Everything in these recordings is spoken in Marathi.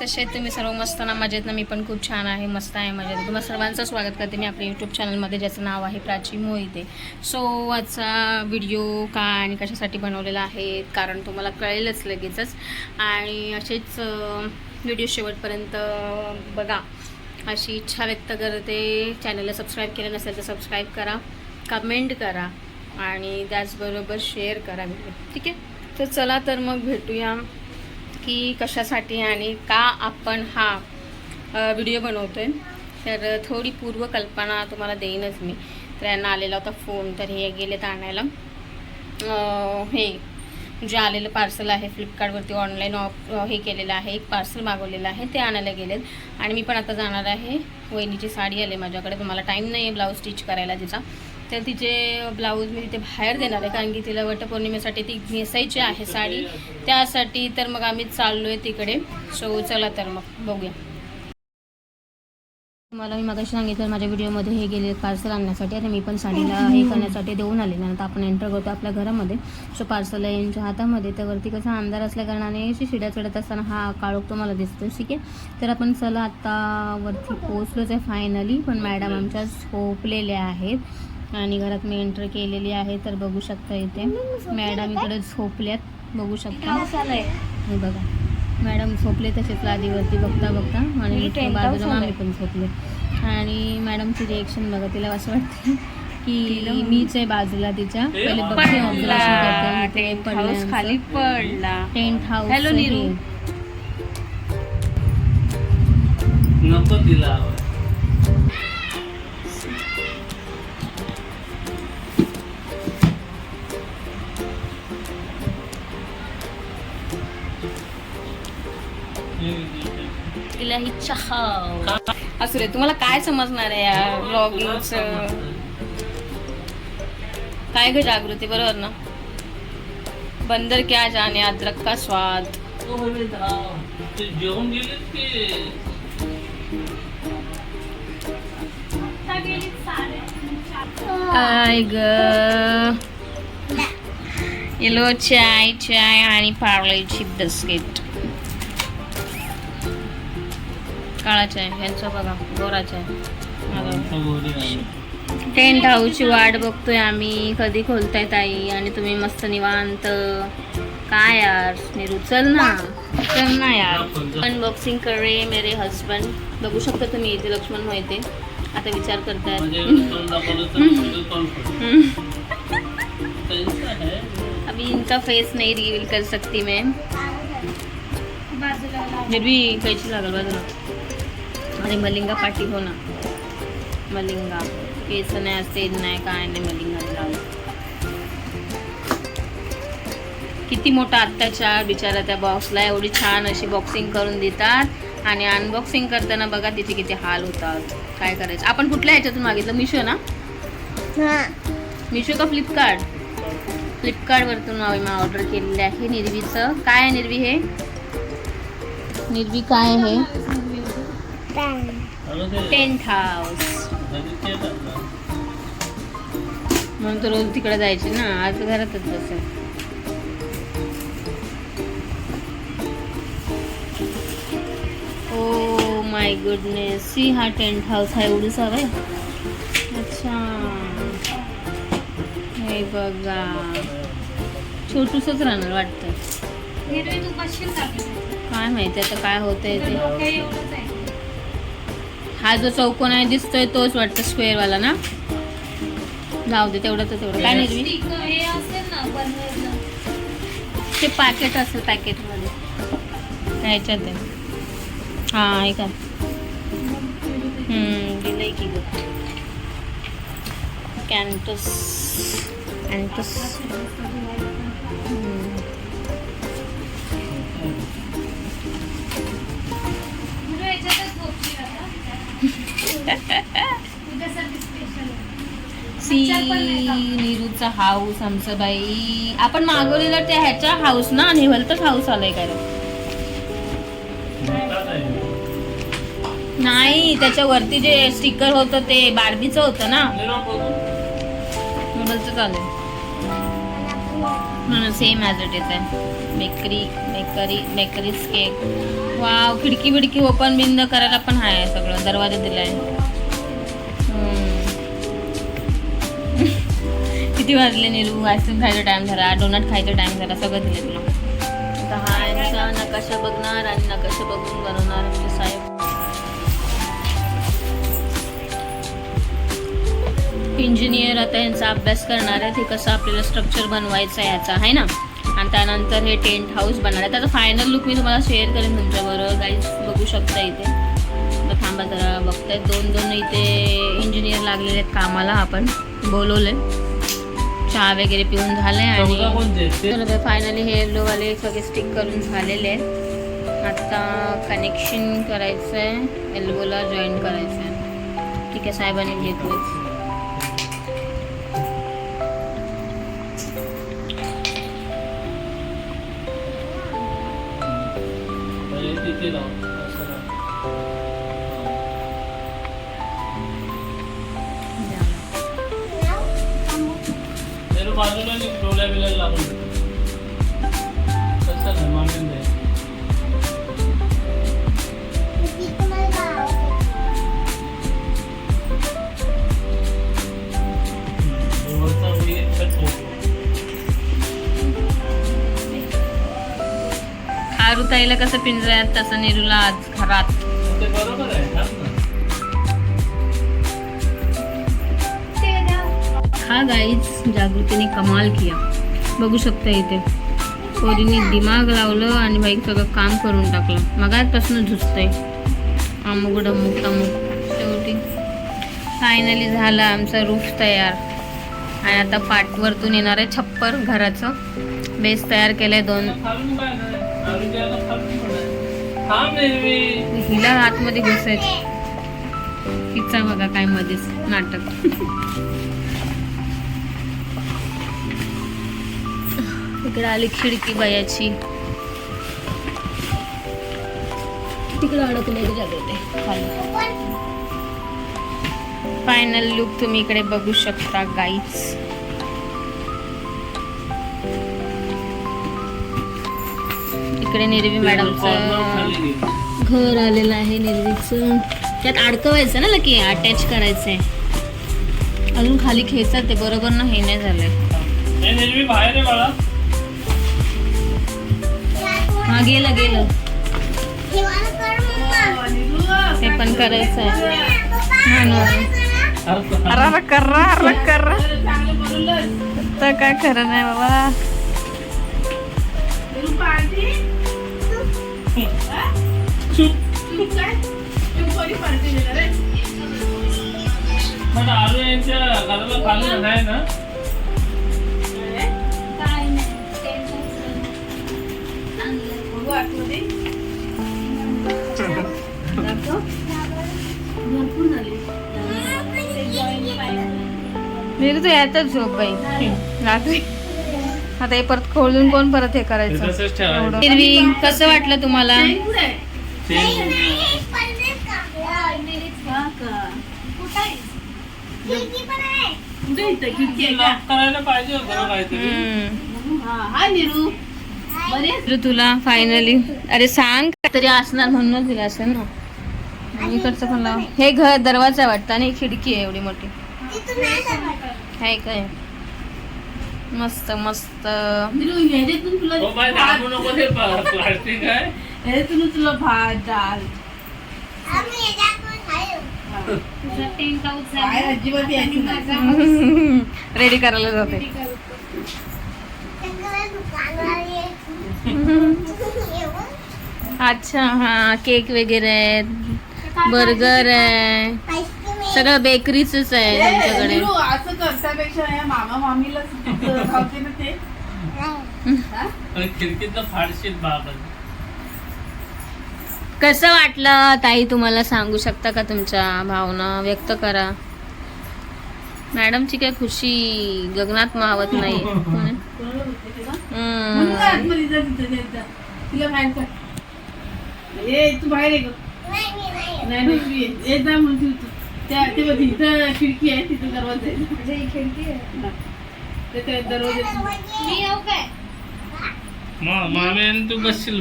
कसे आहेत? तुम्ही सर्व मस्त ना? मजेत ना? मी पण खूप छान आहे मस्त आहे मजेत. तुम्हाला सर्वांचं स्वागत करते मी आपल्या यूट्यूब चॅनलमध्ये ज्याचं नाव आहे प्राची मोहिते. सो आजचा व्हिडिओ का आणि कशासाठी बनवलेला आहे? कारण तुम्हाला कळेलच लगेचच. आणि असेच व्हिडिओ शेवटपर्यंत बघा. अशी इच्छा व्यक्त करते. चॅनलला सबस्क्राईब केलं नसेल तर सबस्क्राईब करा. कमेंट करा. आणि त्याचबरोबर शेअर करा. व्हिडिओ ठीक आहे? तर चला तर मग भेटूया की कशासाठी आणि का आपण हा व्हिडिओ व्हिडिओ बनवतोय. तर थोडी पूर्वकल्पना तुम्हाला देईनच मी. तर यांना आलेला होता फोन तर हे गेलेत आणायला. हे जे आलेलं पार्सल आहे फ्लिपकार्टवरती ऑनलाईन ऑफ हे केलेलं आहे. एक पार्सल मागवलेलं आहे ते आणायला गेलेत. आणि मी पण आता जाणार आहे. वहिनीची साडी आली माझ्याकडे. तुम्हाला टाईम नाही आहे ब्लाऊज स्टिच करायला तिचा. तर तिचे ब्लाऊज मी तिथे बाहेर देणार आहे कारण की तिला वटपौर्णिमेसाठी ती नेसायची आहे साडी. त्यासाठी तर मग आम्ही चाललो आहे तिकडे. सो चला तर मग बघूया. मला मी मगाशी सांगितलं माझ्या व्हिडिओमध्ये हे गेले पार्सल आणण्यासाठी. आता मी पण साडीला हे करण्यासाठी देऊन आले नंतर आपण एंटर करतो आपल्या घरामध्ये. सो पार्सल आहे यांच्या हातामध्ये. तर वरती कसा अंधार असल्या कारणाने अशी शिड्या चढत असताना हा काळोख तुम्हाला दिसतो ठीक आहे? तर आपण चला आता वरती पोचलोच आहे फायनली पण मॅडम आमच्या झोपलेल्या आहेत. आणि घरात मी एंटर केलेली आहे तर बघू शकता इथे. मॅडम इकडे झोपल्यात बघू शकता. हे बघा. मॅडम झोपले तसेच लादीवरती बघता बघता आणि इथे बाजूला आम्ही पण झोपले. आणि मॅडमची रिएक्शन बघा तिला असं वाटतं की मीच आहे बाजूला तिच्या. पहिले बघते ऑब्झर्वेशन खाली पडला. Tent house Niru. नको तिला. तिला ही चहा असू रे तुम्हाला काय समजणार आहे या ब्लॉगिंगचं काय ग जागृती बरोबर ना? बंदर क्या जाने अदरक का स्वाद? काय ग? येलो चाय चाय आणि पार्लेची बिस्किट काळा चाय यांचा बघा गोरा चाय. टेंट हाऊसची वाट बघतोय आम्ही. कधी खोलताय ताई? आणि तुम्ही मस्त निवांत. काय यार निरू चल ना. चल ना यार. अनबॉक्सिंग करे मेरे हस्बंड बघू शकता तुम्ही इथे लक्ष्मण मोहिते आता विचार करतायत. इनका फेस नहीं रिवील कर सकती मैं निर्वी कैसी लागल बाजूला अरे मलिंगा पाटी हो ना. मलिंगा. केस नाही असते नाही काय नाही मलिंगा लावलं किती मोठा अत्याचार बिचारा त्या बॉक्सला एवढी छान अशी बॉक्सिंग करून देतात. आणि अनबॉक्सिंग करताना बघा तिथे किती हाल होतात. काय करायचं? आपण कुठल्या ह्याच्यातून मागितलं? मिशो ना? मिशो का फ्लिपकार्ट फ्लिपकार्टवरतून आम्ही ऑर्डर केलेले आहे निर्वीचं. काय आहे निर्वी हे? निर्वी काय आहे? टेंट हाऊस म्हणून तर रोज तिकडे जायचे ना आज घरातच बसेल. ओ माय गुडनेस सी हा टेंट हाऊस हा एवढंच हवंय आहे हे बघा. छोटूसच राहणार वाटतं. काय माहिती आता काय होतंय ते. हा जो चौकोन आहे दिसतोय तोच वाटतं स्क्वेअर वाला ना? जाऊ दे तेवढं तर तेवढं. काय नाही ते पॅकेट असेल पॅकेटमध्ये ह्याच्यात आहे. हां हे का? दिलंय की गं. कॅन्टस कॅन्टस सी नीरूचा हाऊस आमचं बाई. आपण मागवलेला त्या ह्याचा हाऊस ना? नेवलतच हाऊस आलाय काय. नाही त्याच्यावरती जे स्टिकर होतं ते बार्बीचं होतं ना? निरोप बघू. म्हणून सेम ॲज इट इज आहे. Bakery bakery bakeries cake wow खिडकी बिडकी ओपन बिंद करायला पण आहे सगळं दरवाजा दिलाय किती वाजले निरू आईस्क्रीम खायचा टाइम झाला डोनट खायचा टाइम झाला सगळं दिलं तुला. आता हा यांचा नकाशा बघणार आणि नकाशा बघून बनवणार म्हणजे साहेब. इंजिनियर आता यांचा अभ्यास करणार आहे. ते कसं आपल्याला स्ट्रक्चर बनवायचं आहे याचा आहे ना? आणि त्यानंतर हे टेंट हाऊस बनणार आहे. त्याचा फायनल लुक मी तुम्हाला शेअर करेन तुमच्याबरोबर. गाईज बघू शकता इथे. तर थांबा जरा बघताय. दोन दोन इथे इंजिनियर लागलेले आहेत कामाला. आपण बोलवले चहा वगैरे पिऊन झाले आणि फायनली हे येल्लोवाले सगळे स्टिक करून झालेले आहेत. आता कनेक्शन करायचं आहे एल्बोला जॉईन करायचं आहे ठीक आहे साहेबांनी घेतलं बाजूला डोळ्या बिल्या लावून दे. तसं नाही मांडून. आरुताईला कसं पिंजऱ्यात तसं नेरूला आज घरात हा गाईच जागृतीने कमाल किया. बघू शकता इथे. पोरीने दिमाग लावलं आणि बाईक सगळं काम करून टाकलं. मगाचपासून झुजतंय अमुक डमुक तमुक. शेवटी फायनली झालं आमचा रूफ तयार. आणि आता पाठवरतून येणार आहे छप्पर घराचं. बेस तयार केलंय दोन. आहे. हिला आतमध्ये घुसायचं. हिचा बघा काय मध्येच नाटक. इकडे आली खिडकी बायाची. तिकडे अडकले जागृते फायनल लुक तुम्ही इकडे बघू शकता गाईच इकडे निर्वी मॅडमचं खाली. घर आलेलं आहे निर्वीचं. त्यात अडकवायचं ना लकी अटॅच करायचंय. अजून खाली खेचत ते बरोबर ना? हे नाही झालंय. हा गेलं गेलं. ते पण करायचं आहे. हा ना. अरे अरे कर्रा अरे कर्रा तर काय खरं नाही बाबा. पण आलू यांच्या घराला चालू नाही ना? मी तू यातच झोप बाई. रात्री. आता हे परत खोलून कोण परत हे करायचं. हिरवी कसं वाटलं तुम्हाला? करायला पाहिजे होतं ना तुला फायनली अरे सांग. तरी असणार म्हणूनच दिलं असेल ना. इकडचं पण लाव. हे घर दरवाजा वाटतं आणि खिडकी आहे एवढी मोठी. आहे काय? मस्त मस्त. हो बाय दाबू नको ते प्लास्टिक आहे. तुला भात डाल काय. रेडी करायला जाते. अच्छा हा केक वगैरे आहेत बर्गर आहे. सगळं बेकरीच आहे तुमच्याकडे. निरू, असं करण्यापेक्षा या मामा मामीला खावते ना ते. हा? आणि खिडकीत फाडशीत बाबा. कसं वाटलं? ताई तुम्हाला सांगू शकता का तुमच्या भावना? व्यक्त करा. मॅडमची काय खुशी गगनात मावत नाही. तिला बाहेर ए तू बाहेर नाही नाही तू म्हणते तू. त्या ते बघ खिडकी आहे तिथं दरवाजा आहे ते दरवाजा तू बसशील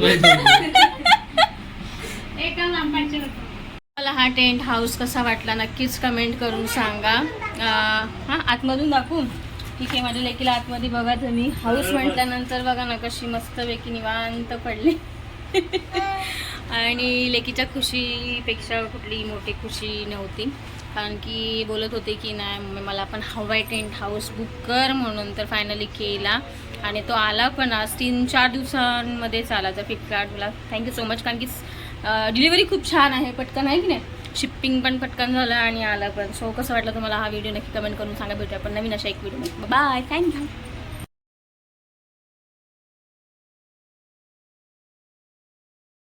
मला हा टेंट हाऊस कसा वाटला नक्कीच कमेंट करून सांगा हां आतमधून दाखवून ठीक आहे माझ्या लेकीला आतमध्ये बघा तुम्ही. हाऊस म्हटल्यानंतर बघा ना कशी मस्तपैकी निवांत पडली. आणि लेकीच्या खुशीपेक्षा कुठली मोठी खुशी नव्हती. कारण की बोलत होते की नाही मला पण हवाय टेंट हाऊस बुक कर म्हणून तर फायनली केला. आणि तो आला पण आज तीन चार दिवसांमध्येच आला तर फ्लिपकार्टला थँक्यू सो मच कारण की डिलिव्हरी खूप छान आहे पटकन आहे की नाही? शिप्पिंग पण पटकन झालं आणि आलं पण. सो कसं वाटलं तुम्हाला हा व्हिडिओ नक्की कमेंट करून सांगा. भेटू आपण नवीन अशा एक व्हिडिओ बाय थँक्यू